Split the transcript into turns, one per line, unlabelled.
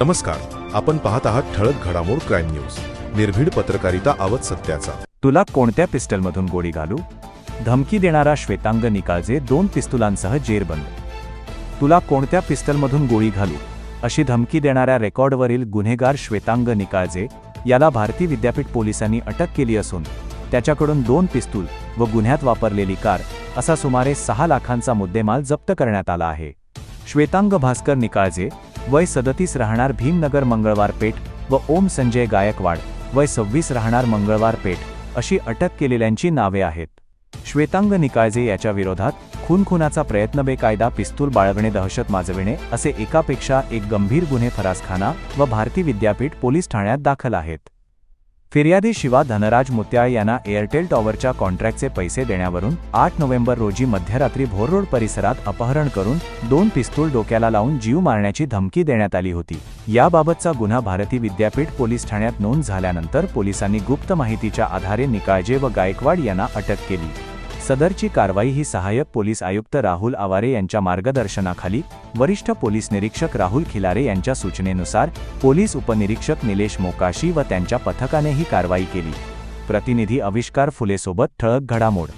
नमस्कार आपण पाहत आहात ठळक घडामोड क्राईम न्यूज. निर्भीड पत्रकारिता आवत सत्याचा.
तुला कोणत्या पिस्टलमधून गोळी घालू? धमकी देणारा श्वेतांग निकाळजे दोन पिस्तुलांसह जेरबंद. तुला कोणत्या पिस्टलमधून गोळी घालू? अशी धमकी देणाऱ्या रेकॉर्डवरील गुन्हेगार श्वेतांग निकाळजे याला भारती विद्यापीठ पोलिसांनी अटक केली असून त्याच्याकडून दोन पिस्तूल व गुन्ह्यात वापरलेली कार असा सुमारे सहा लाखांचा मुद्देमाल जप्त करण्यात आला आहे. श्वेतांग भास्कर निकाळजे वय सदतीस राहणार भीमनगर मंगळवार पेठ व ओम संजय गायकवाड वय सव्वीस राहणार मंगळवार पेठ अशी अटक केलेल्यांची नावे आहेत. श्वेतांग निकाळजे याच्या विरोधात खूनखुनाचा प्रयत्न बेकायदा पिस्तूल बाळगणे दहशत माजविणे असे एकापेक्षा एक गंभीर गुन्हे फरासखाना व भारती विद्यापीठ पोलीस ठाण्यात दाखल आहेत. फिर्यादी शिवा धनराज मुत्याळ यांना एअरटेल टॉवरच्या कॉन्ट्रॅक्टचे पैसे देण्यावरून आठ नोव्हेंबर रोजी मध्यरात्री भोररोड परिसरात अपहरण करून दोन पिस्तूल डोक्याला लावून जीव मारण्याची धमकी देण्यात आली होती. याबाबतचा गुन्हा भारती विद्यापीठ पोलीस ठाण्यात नोंद झाल्यानंतर पोलिसांनी गुप्त माहितीच्या आधारे निकाळजे व गायकवाड यांना अटक केली. सदरची कारवाई ही सहाय्यक पोलीस आयुक्त राहुल आवारे यांच्या मार्गदर्शनाखाली वरिष्ठ पोलीस निरीक्षक राहुल खिलारे यांच्या सूचनेनुसार पोलीस उपनिरीक्षक निलेश मोकाशी व त्यांच्या पथकाने ही कारवाई केली. प्रतिनिधी आविष्कार फुलेसोबत ठळक घडामोड